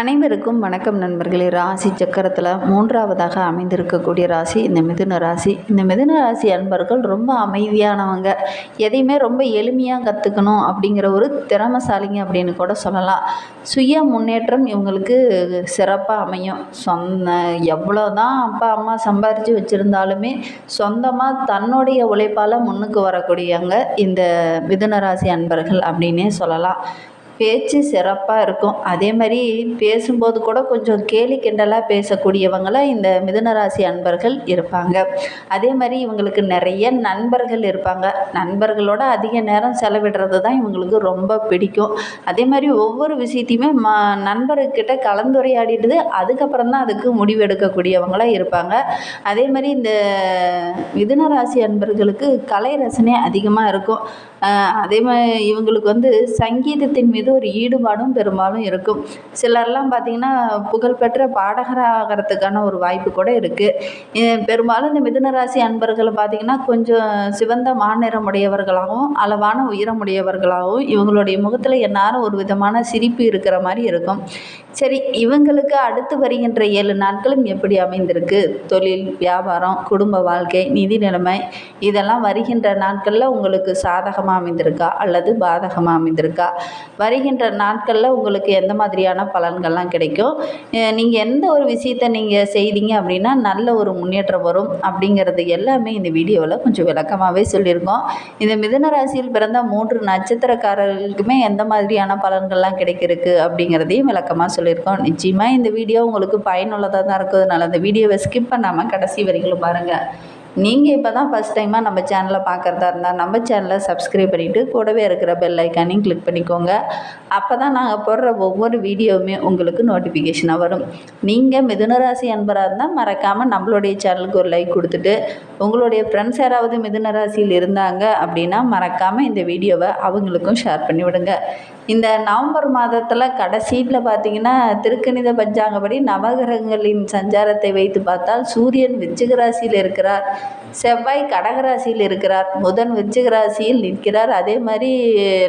அனைவருக்கும் வணக்கம் நண்பர்களே. ராசி சக்கரத்தில் மூன்றாவதாக அமைந்திருக்கக்கூடிய ராசி இந்த மிதுன ராசி. இந்த மிதுன ராசி அன்பர்கள் ரொம்ப அமைதியானவங்க. எதையுமே ரொம்ப எளிமையாக கற்றுக்கணும் அப்படிங்கிற ஒரு திறமசாலிங்க அப்படின்னு கூட சொல்லலாம். சுய முன்னேற்றம் இவங்களுக்கு சிறப்பாக அமையும். சொந்த எவ்வளோ தான் அப்பா அம்மா சம்பாரித்து வச்சுருந்தாலுமே சொந்தமாக தன்னுடைய உழைப்பால் முன்னுக்கு வரக்கூடியவங்க இந்த மிதுன ராசி அன்பர்கள் அப்படின்னே சொல்லலாம். பேச்சு சிறப்பாக இருக்கும். அதே மாதிரி பேசும்போது கூட கொஞ்சம் கேலி கிண்டலாக பேசக்கூடியவங்களாக இந்த மிதுனராசி அன்பர்கள் இருப்பாங்க. அதே மாதிரி இவங்களுக்கு நிறைய நண்பர்கள் இருப்பாங்க. நண்பர்களோட அதிக நேரம் செலவிடுறது தான் இவங்களுக்கு ரொம்ப பிடிக்கும். அதே மாதிரி ஒவ்வொரு விஷயத்தையுமே ம நண்பர்கிட்ட கலந்துரையாடிட்டு அதுக்கப்புறம் தான் அதுக்கு முடிவெடுக்கக்கூடியவங்களாக இருப்பாங்க. அதே மாதிரி இந்த மிதுனராசி அன்பர்களுக்கு கலை ரசனை அதிகமாக இருக்கும். அதே மாதிரி இவங்களுக்கு வந்து சங்கீதத்தின் மீது ஒரு ஈடுபாடும் பெரும்பாலும் இருக்கும். சிலர்லாம் பார்த்திங்கன்னா புகழ்பெற்ற பாடகராகிறதுக்கான ஒரு வாய்ப்பு கூட இருக்குது பெரும்பாலும் இந்த மிதுன ராசி அன்பர்களை பார்த்திங்கன்னா கொஞ்சம் சிவந்த மாநிறமுடையவர்களாகவும் அளவான உயரமுடையவர்களாகவும் இவங்களுடைய முகத்தில் எந்நேரம் ஒரு விதமான சிரிப்பு இருக்கிற மாதிரி இருக்கும். சரி இவங்களுக்கு அடுத்து வருகின்ற ஏழு நாட்களும் எப்படி அமைந்திருக்கு? தொழில் வியாபாரம் குடும்ப வாழ்க்கை நிதி நிலைமை இதெல்லாம் வருகின்ற நாட்களில் உங்களுக்கு சாதகமாக அமைந்திருக்கா? அல்லது பாதகமாக அமைந்திருக்கா? வருகின்ற நாட்களில் உங்களுக்கு எந்த மாதிரியான பலன்கள்லாம் கிடைக்கும்? நீங்கள் எந்த ஒரு விஷயத்தை நீங்கள் செய்தீங்க அப்படின்னா நல்ல ஒரு முன்னேற்றம் வரும் அப்படிங்கிறது எல்லாமே இந்த வீடியோவில் கொஞ்சம் விளக்கமாகவே சொல்லியிருக்கோம். இந்த மிதுன ராசியில் பிறந்த மூன்று நட்சத்திரக்காரர்களுக்குமே எந்த மாதிரியான பலன்கள்லாம் கிடைக்கிறதுக்கு அப்படிங்கிறதையும் விளக்கமாக சொல்லியிருக்கோம். நிச்சயமாக இந்த வீடியோ உங்களுக்கு பயனுள்ளதாக தான் இருக்கிறதுனால அந்த வீடியோவை ஸ்கிப் பண்ணாமல் கடைசி வரைக்கும் பாருங்கள் நீங்கள் இப்போ தான் ஃபஸ்ட் டைமாக நம்ம சேனலை பார்க்குறதா இருந்தால் நம்ம சேனலை சப்ஸ்கிரைப் பண்ணிவிட்டு கூடவே இருக்கிற பெல் ஐக்கானையும் கிளிக் பண்ணிக்கோங்க. அப்போ தான் நாங்கள் போடுற ஒவ்வொரு வீடியோவுமே உங்களுக்கு நோட்டிஃபிகேஷனாக வரும். நீங்கள் மிதுனராசி அன்பராக இருந்தால் மறக்காமல் நம்மளுடைய சேனலுக்கு ஒரு லைக் கொடுத்துட்டு உங்களுடைய ஃப்ரெண்ட்ஸ் யாராவது மிதுனராசியில் இருந்தாங்க அப்படின்னா மறக்காமல் இந்த வீடியோவை அவங்களுக்கும் ஷேர் பண்ணிவிடுங்க இந்த நவம்பர் மாதத்தில் கடைசியில் பார்த்தீங்கன்னா திருக்கணித பஞ்சாங்கப்படி நவகிரகங்களின் சஞ்சாரத்தை வைத்து பார்த்தால் சூரியன் விருச்சிக ராசியில் இருக்கிறார். செவ்வாய் கடகராசியில் இருக்கிறார். புதன் விருச்சிக ராசியில் நிற்கிறார். அதே மாதிரி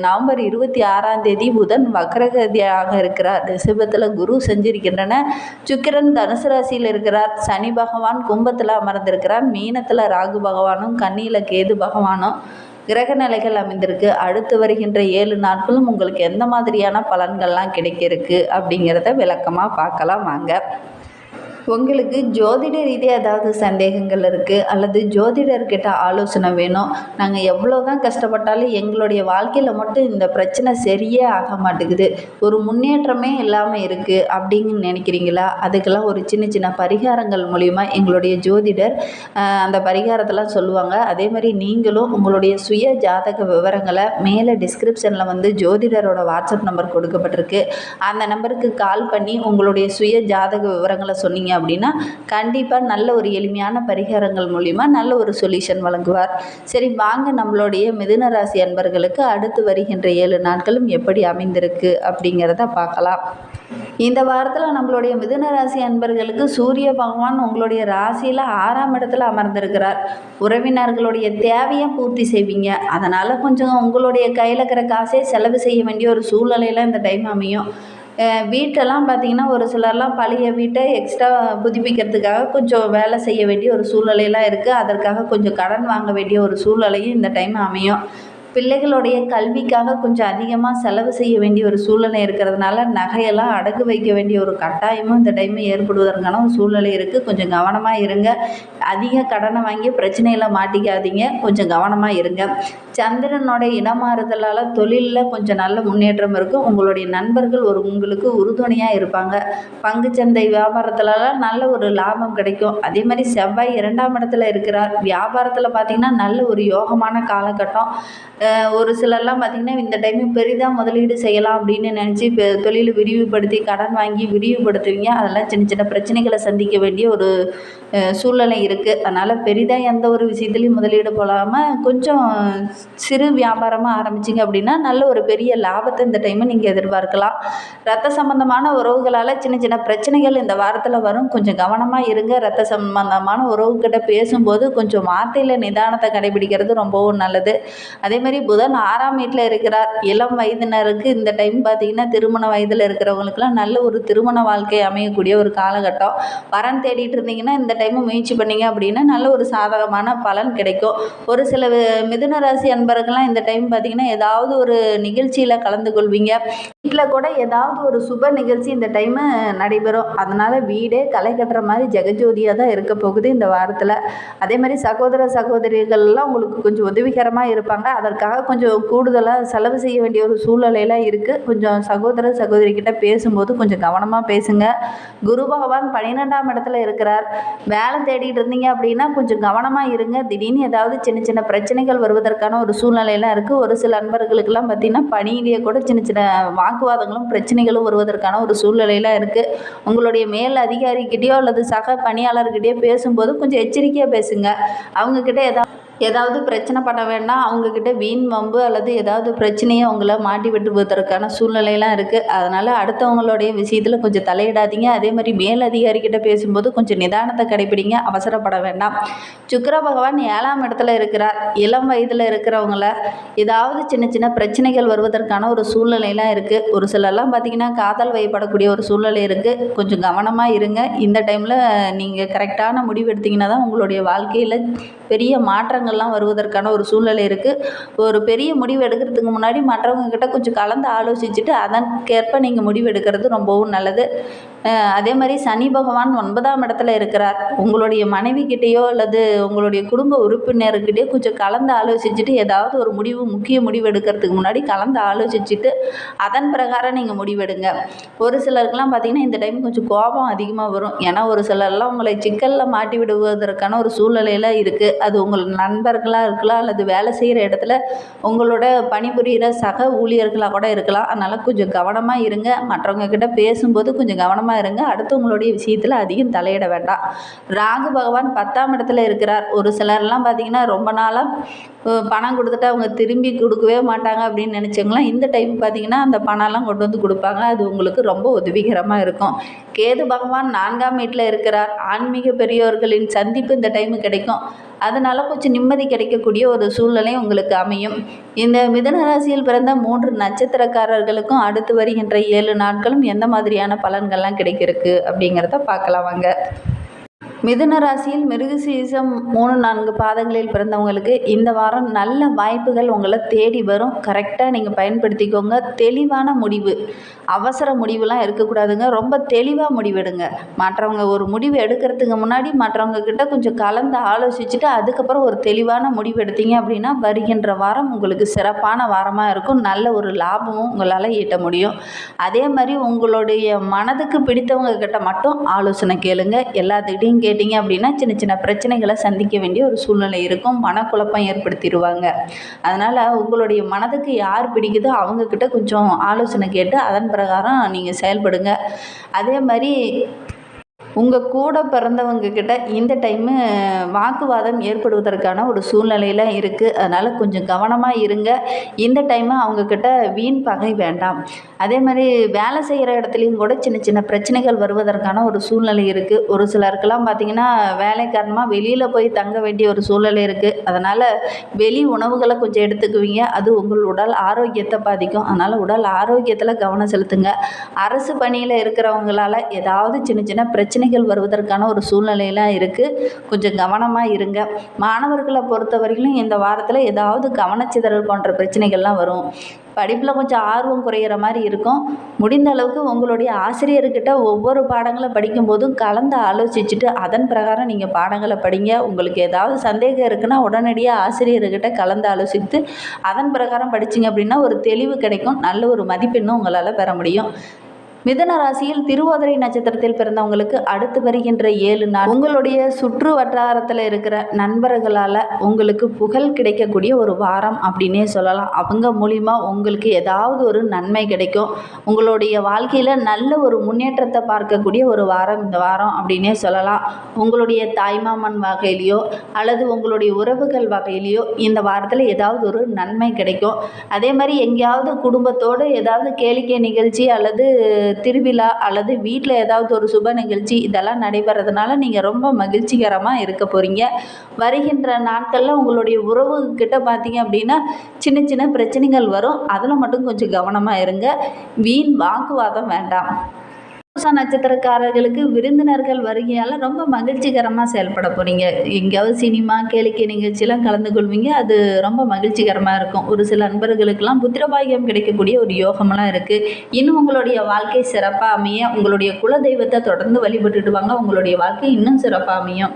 நவம்பர் இருபத்தி ஆறாம் தேதி புதன் வக்ரகதியாக இருக்கிறார். ரிஷபத்தில் குரு செஞ்சிருக்கின்றன. சுக்கிரன் தனுசு ராசியில் இருக்கிறார். சனி பகவான் கும்பத்தில் அமர்ந்திருக்கிறார். மீனத்தில் ராகு பகவானும் கண்ணியில் கேது பகவானும் கிரக நிலைகள் அமைந்திருக்கு. அடுத்து வருகின்ற ஏழு நாட்களும் உங்களுக்கு எந்த மாதிரியான பலன்கள்லாம் கிடைக்கிருக்கு அப்படிங்கிறத விளக்கமாக பார்க்கலாம். வாங்க. உங்களுக்கு ஜோதிட ரீதியாக ஏதாவது சந்தேகங்கள் இருக்குது அல்லது ஜோதிடர்கிட்ட ஆலோசனை வேணும். நாங்கள் எவ்வளோ தான் கஷ்டப்பட்டாலும் எங்களுடைய வாழ்க்கையில் மட்டும் இந்த பிரச்சனை சரியே ஆக மாட்டேங்குது. ஒரு முன்னேற்றமே இல்லாமல் இருக்குது அப்படின்னு நினைக்கிறீங்களா? அதுக்கெல்லாம் ஒரு சின்ன சின்ன பரிகாரங்கள் மூலிமா எங்களுடைய ஜோதிடர் அந்த பரிகாரத்தெல்லாம் சொல்லுவாங்க. அதே மாதிரி நீங்களும் உங்களுடைய சுய ஜாதக விவரங்களை மேலே டிஸ்கிரிப்ஷனில் வந்து ஜோதிடரோட வாட்ஸ்அப் நம்பர் கொடுக்கப்பட்டிருக்கு. அந்த நம்பருக்கு கால் பண்ணி உங்களுடைய சுய ஜாதக விவரங்களை சொன்னீங்க அப்படின்னா கண்டிப்பாக நல்ல ஒரு எளிமையான பரிகாரங்கள் மூலிமா நல்ல ஒரு சொல்யூஷன் வழங்குவார். சரி வாங்க நம்மளுடைய மிதுன ராசி அன்பர்களுக்கு அடுத்து வருகின்ற ஏழு நாட்களும் எப்படி அமைந்திருக்கு அப்படிங்கிறத பார்க்கலாம். இந்த வாரத்தில் நம்மளுடைய மிதுன ராசி அன்பர்களுக்கு சூரிய பகவான் உங்களுடைய ராசியில் ஆறாம் இடத்துல அமர்ந்திருக்கிறார். உறவினர்களுடைய தேவையை பூர்த்தி செய்வீங்க. அதனால் கொஞ்சம் உங்களுடைய கையில் இருக்கிற காசே செலவு செய்ய வேண்டிய ஒரு சூழ்நிலையில் இந்த டைம் அமையும். வீட்டெல்லாம் பார்த்தீங்கன்னா ஒரு சிலர்லாம் பழைய வீட்டை எக்ஸ்ட்ரா புதுப்பிக்கிறதுக்காக கொஞ்சம் வேலை செய்ய வேண்டிய ஒரு சூழ்நிலையெல்லாம் இருக்குது அதற்காக கொஞ்சம் கடன் வாங்க வேண்டிய ஒரு சூழ்நிலையும் இந்த டைம் அமையும். பிள்ளைகளுடைய கல்விக்காக கொஞ்சம் அதிகமாக செலவு செய்ய வேண்டிய ஒரு சூழ்நிலை இருக்கிறதுனால நகையெல்லாம் அடகு வைக்க வேண்டிய ஒரு கட்டாயமும் இந்த டைம் ஏற்படுவதற்கான ஒரு சூழ்நிலை இருக்குது கொஞ்சம் கவனமாக இருங்க. அதிக கடனை வாங்கி பிரச்சனையில் மாட்டிக்காதீங்க. கொஞ்சம் கவனமாக இருங்க. சந்திரனோட இடமாறுதலால் தொழிலில் கொஞ்சம் நல்ல முன்னேற்றம் இருக்கும் உங்களுடைய நண்பர்கள் ஒரு உங்களுக்கு உறுதுணையாக இருப்பாங்க. பங்குச்சந்தை வியாபாரத்துலலாம் நல்ல ஒரு லாபம் கிடைக்கும். அதே மாதிரி செவ்வாய் இரண்டாம் இடத்துல இருக்கிறார். வியாபாரத்தில் பார்த்திங்கன்னா நல்ல ஒரு யோகமான காலகட்டம். ஒரு சிலர்லாம் பார்த்திங்கன்னா இந்த டைம் பெரிதாக முதலீடு செய்யலாம் அப்படின்னு நினச்சி இப்போ தொழிலை விரிவுபடுத்தி கடன் வாங்கி விரிவுபடுத்துவீங்க. அதெல்லாம் சின்ன சின்ன பிரச்சனைகளை சந்திக்க வேண்டிய ஒரு சூழ்நிலை இருக்குது அதனால் பெரிதாக எந்த ஒரு விஷயத்துலையும் முதலீடு போடாமல் கொஞ்சம் சிறு வியாபாரமாக ஆரம்பிச்சிங்க அப்படின்னா நல்ல ஒரு பெரிய லாபத்தை இந்த டைமு நீங்கள் எதிர்பார்க்கலாம். ரத்த சம்பந்தமான உறவுகளால் சின்ன சின்ன பிரச்சனைகள் இந்த வாரத்தில் வரும். கொஞ்சம் கவனமாக இருங்க. ரத்த சம்பந்தமான உறவுகிட்ட பேசும்போது கொஞ்சம் வார்த்தையில் நிதானத்தை கடைபிடிக்கிறது ரொம்பவும் நல்லது. அதே மாதிரி புதன் ஆறாம் வீட்டில் இருக்கிறார். இளம் வயதினருக்கு இந்த டைம் பார்த்தீங்கன்னா திருமண வயதில் இருக்கிறவங்களுக்குலாம் நல்ல ஒரு திருமண வாழ்க்கை அமையக்கூடிய ஒரு காலகட்டம். வரன் தேடிட்டு இருந்தீங்கன்னா இந்த டைம் முயற்சி பண்ணீங்க அப்படின்னா நல்ல ஒரு சாதகமான பலன் கிடைக்கும். ஒரு சில மிதுன ராசி அன்பர்கள்லாம் இந்த டைம் பார்த்தீங்கன்னா ஏதாவது ஒரு நிகழ்ச்சியில் கலந்து கொள்வீங்க. வீட்டில் கூட ஏதாவது ஒரு சுப நிகழ்ச்சி இந்த டைமு நடைபெறும். அதனால் வீடே களை கட்டுற மாதிரி ஜெகஜோதியாக தான் இருக்க போகுது இந்த வாரத்தில். அதே மாதிரி சகோதர சகோதரிகள்லாம் உங்களுக்கு கொஞ்சம் உதவிகரமாக இருப்பாங்க. அதற்கு அதுக்காக கொஞ்சம் கூடுதலாக செலவு செய்ய வேண்டிய ஒரு சூழ்நிலையெல்லாம் இருக்குது கொஞ்சம் சகோதர சகோதரிக்கிட்ட பேசும்போது கொஞ்சம் கவனமாக பேசுங்க. குரு பகவான் பன்னிரெண்டாம் இடத்துல இருக்கிறார். வேலை தேடிட்டு இருந்தீங்க அப்படின்னா கொஞ்சம் கவனமாக இருங்க. திடீர்னு ஏதாவது சின்ன சின்ன பிரச்சனைகள் வருவதற்கான ஒரு சூழ்நிலையெல்லாம் இருக்குது ஒரு சில நண்பர்களுக்கெல்லாம் பார்த்தீங்கன்னா பணியிலேயே கூட சின்ன சின்ன வாக்குவாதங்களும் பிரச்சனைகளும் வருவதற்கான ஒரு சூழ்நிலையெல்லாம் இருக்குது உங்களுடைய மேல் அதிகாரிக்கிட்டேயோ அல்லது சக பணியாளர்கிட்டயோ பேசும்போது கொஞ்சம் எச்சரிக்கையாக பேசுங்க. அவங்கக்கிட்ட ஏதாவது ஏதாவது பிரச்சனை பண்ண வேண்டாம் அவங்கக்கிட்ட வீண் வம்பு அல்லது ஏதாவது பிரச்சனையை அவங்கள மாட்டி விட்டு விட்டுவதற்கான சூழ்நிலையெல்லாம் இருக்குது அதனால் அடுத்தவங்களுடைய விஷயத்தில் கொஞ்சம் தலையிடாதீங்க. அதே மாதிரி மேல் அதிகாரிக்கிட்ட பேசும்போது கொஞ்சம் நிதானத்தை கடைப்பிடிங்க. அவசரப்பட வேண்டாம். சுக்கர பகவான் ஏழாம் இடத்துல இருக்கிறார். இளம் வயதில் இருக்கிறவங்கள ஏதாவது சின்ன சின்ன பிரச்சனைகள் வருவதற்கான ஒரு சூழ்நிலையெல்லாம் இருக்குது ஒரு சிலர்லாம் பார்த்திங்கன்னா காதல் வயப்படக்கூடிய ஒரு சூழ்நிலை இருக்குது கொஞ்சம் கவனமாக இருங்க. இந்த டைமில் நீங்கள் கரெக்டான முடிவு எடுத்தீங்கன்னா தான் உங்களுடைய வாழ்க்கையில் பெரிய மாற்றங்கள் மாற்றங்கள்லாம் வருவதற்கான ஒரு சூழ்நிலை இருக்குது ஒரு பெரிய முடிவு எடுக்கிறதுக்கு முன்னாடி மற்றவங்க கிட்ட கொஞ்சம் கலந்து ஆலோசிச்சுட்டு அதற்கேற்ப நீங்கள் முடிவு எடுக்கிறது ரொம்பவும் நல்லது. அதே மாதிரி சனி பகவான் ஒன்பதாம் இடத்துல இருக்கிறார். உங்களுடைய மனைவி கிட்டேயோ அல்லது உங்களுடைய குடும்ப உறுப்பினர்கிட்டயோ கொஞ்சம் கலந்து ஆலோசிச்சுட்டு ஏதாவது ஒரு முடிவு முக்கிய முடிவு எடுக்கிறதுக்கு முன்னாடி கலந்து ஆலோசிச்சுட்டு அதன் பிரகாரம் நீங்கள் முடிவெடுங்க. ஒரு சிலருக்குலாம் பார்த்தீங்கன்னா இந்த டைம் கொஞ்சம் கோபம் அதிகமாக வரும். ஏன்னா ஒரு சிலர்லாம் உங்களை சிக்கலில் மாட்டி விடுவதற்கான ஒரு சூழ்நிலையில் இருக்குது அது உங்கள் நண்பர்களாக இருக்கலாம் அல்லது வேலை செய்கிற இடத்துல உங்களோட பணிபுரிகிற சக ஊழியர்களாக கூட இருக்கலாம். அதனால் கொஞ்சம் கவனமாக இருங்க. மற்றவங்க கிட்ட பேசும்போது கொஞ்சம் கவனமாக இருங்க. அடுத்தவங்களுடைய விஷயத்தில் அதிகம் தலையிட வேண்டாம். ராகு பகவான் பத்தாம் இடத்துல இருக்கிறார். ஒரு சிலர்லாம் பார்த்தீங்கன்னா ரொம்ப நாளாக பணம் கொடுத்துட்டு அவங்க திரும்பி கொடுக்கவே மாட்டாங்க அப்படின்னு நினச்சவங்களாம் இந்த டைம் பார்த்தீங்கன்னா அந்த பணம்லாம் கொண்டு வந்து கொடுப்பாங்க. அது உங்களுக்கு ரொம்ப உதவிகரமாக இருக்கும். கேது பகவான் நான்காம் வீட்டில் இருக்கிறார். ஆன்மீக பெரியோர்களின் சந்திப்பு இந்த டைமு கிடைக்கும். அதனால் கொஞ்சம் நிம்மதி கிடைக்கக்கூடிய ஒரு சூழ்நிலை உங்களுக்கு அமையும். இந்த மிதுன ராசியில் பிறந்த மூன்று நட்சத்திரக்காரர்களுக்கும் அடுத்து வருகின்ற ஏழு நாட்களும் எந்த மாதிரியான பலன்கள்லாம் கிடைக்கிறதுக்கு அப்படிங்கிறத பார்க்கலாம் வாங்க மிதுன ராசியில் மிருகசீசம் மூணு நான்கு பாதங்களில் பிறந்தவங்களுக்கு இந்த வாரம் நல்ல வாய்ப்புகள் உங்களை தேடி வரும். கரெக்டாக நீங்கள் பயன்படுத்திக்கோங்க. தெளிவான முடிவு. அவசர முடிவுலாம் இருக்கக்கூடாதுங்க. ரொம்ப தெளிவாக முடிவெடுங்க. மற்றவங்க ஒரு முடிவு எடுக்கிறதுக்கு முன்னாடி மற்றவங்க கிட்ட கொஞ்சம் கலந்து ஆலோசிச்சுட்டு அதுக்கப்புறம் ஒரு தெளிவான முடிவு எடுத்தீங்க அப்படின்னா வருகின்ற வாரம் உங்களுக்கு சிறப்பான வாரமாக இருக்கும். நல்ல ஒரு லாபமும் உங்களால் ஈட்ட முடியும். அதே மாதிரி உங்களுடைய மனதுக்கு பிடித்தவங்க கிட்ட மட்டும் ஆலோசனை கேளுங்க. எல்லாத்துக்கிட்டையும் கேட்டிங்க அப்படின்னா சின்ன சின்ன பிரச்சனைகளை சந்திக்க வேண்டிய ஒரு சூழ்நிலை இருக்கும். மனக்குழப்பம் ஏற்படுத்திடுவாங்க. அதனால் உங்களுடைய மனதுக்கு யார் பிடிக்குதோ அவங்கக்கிட்ட கொஞ்சம் ஆலோசனை கேட்டு அதன் பிரகாரம் நீங்கள் செயல்படுங்க. அதே மாதிரி உங்கள் கூட பிறந்தவங்க கிட்ட இந்த டைமு வாக்குவாதம் ஏற்படுவதற்கான ஒரு சூழ்நிலையில் இருக்குது அதனால் கொஞ்சம் கவனமாக இருங்க. இந்த டைமு அவங்கக்கிட்ட வீண் பகை வேண்டாம். அதே மாதிரி வேலை செய்கிற இடத்துலையும் கூட சின்ன சின்ன பிரச்சனைகள் வருவதற்கான ஒரு சூழ்நிலை இருக்குது ஒரு சிலருக்கெல்லாம் பார்த்திங்கன்னா வேலை காரணமாக வெளியில் போய் தங்க வேண்டிய ஒரு சூழ்நிலை இருக்குது அதனால் வெளி உணவுகளை கொஞ்சம் எடுத்துக்குவீங்க. அது உங்கள் உடல் ஆரோக்கியத்தை பாதிக்கும். அதனால் உடல் ஆரோக்கியத்தில் கவனம் செலுத்துங்க. அரசு பணியில் இருக்கிறவங்களால ஏதாவது சின்ன சின்ன பிரச்சனை பிரச்சனைகள் வருவதற்கான ஒரு சூழ்நிலையெல்லாம் இருக்குது கொஞ்சம் கவனமாக இருங்க. மாணவர்களை பொறுத்த வரைக்கும் இந்த வாரத்தில் ஏதாவது கவனச்சிதறல் போன்ற பிரச்சனைகள்லாம் வரும். படிப்பில் கொஞ்சம் ஆர்வம் குறையிற மாதிரி இருக்கும். முடிந்த அளவுக்கு உங்களுடைய ஆசிரியர்கிட்ட ஒவ்வொரு பாடங்களை படிக்கும்போதும் கலந்து ஆலோசிச்சுட்டு அதன் பிரகாரம் நீங்கள் பாடங்களை படிங்க. உங்களுக்கு ஏதாவது சந்தேகம் இருக்குன்னா உடனடியாக ஆசிரியர்கிட்ட கலந்து ஆலோசித்து அதன் பிரகாரம் படிச்சீங்க அப்படின்னா ஒரு தெளிவு கிடைக்கும். நல்ல ஒரு மதிப்பெண்ணும் உங்களால் பெற முடியும். மிதன ராசியில் திருவோதரை நட்சத்திரத்தில் பிறந்தவங்களுக்கு அடுத்து வருகின்ற ஏழு நாள் உங்களுடைய சுற்று வட்டாரத்தில் இருக்கிற நண்பர்களால் உங்களுக்கு புகழ் கிடைக்கக்கூடிய ஒரு வாரம் அப்படின்னே சொல்லலாம். அவங்க மூலிமா உங்களுக்கு ஏதாவது ஒரு நன்மை கிடைக்கும். உங்களுடைய வாழ்க்கையில் நல்ல ஒரு முன்னேற்றத்தை பார்க்கக்கூடிய ஒரு வாரம் இந்த வாரம் அப்படின்னே சொல்லலாம். உங்களுடைய தாய்மாமன் வகையிலையோ அல்லது உங்களுடைய உறவுகள் வகையிலையோ இந்த வாரத்தில் ஏதாவது ஒரு நன்மை கிடைக்கும். அதே மாதிரி எங்கேயாவது குடும்பத்தோடு ஏதாவது கேளிக்கை நிகழ்ச்சி அல்லது திருவிழா அல்லது வீட்டில் ஏதாவது ஒரு சுப நிகழ்ச்சி இதெல்லாம் நடைபெறதுனால நீங்கள் ரொம்ப மகிழ்ச்சிகரமாக இருக்க போகிறீங்க வருகின்ற நாட்களில் உங்களுடைய உறவுகிட்ட பார்த்தீங்க அப்படின்னா சின்ன சின்ன பிரச்சனைகள் வரும். அதில் மட்டும் கொஞ்சம் கவனமாக இருங்க. வீண் வாக்குவாதம் வேண்டாம். பூச நட்சத்திரக்காரர்களுக்கு விருந்தினர்கள் வருகையால் ரொம்ப மகிழ்ச்சிகரமாக செயல்பட போகிறீங்க எங்கேயாவது சினிமா கேளிக்கை நிகழ்ச்சியெலாம் கலந்து கொள்வீங்க. அது ரொம்ப மகிழ்ச்சிகரமாக இருக்கும். ஒரு சில நண்பர்களுக்கெல்லாம் புத்திரபாகியம் கிடைக்கக்கூடிய ஒரு யோகமெல்லாம் இருக்குது இன்னும் உங்களுடைய வாழ்க்கை சிறப்பாக அமைய உங்களுடைய குல தெய்வத்தை தொடர்ந்து வழிபட்டுட்டு வாங்க. உங்களுடைய வாழ்க்கை இன்னும் சிறப்பாக அமையும்.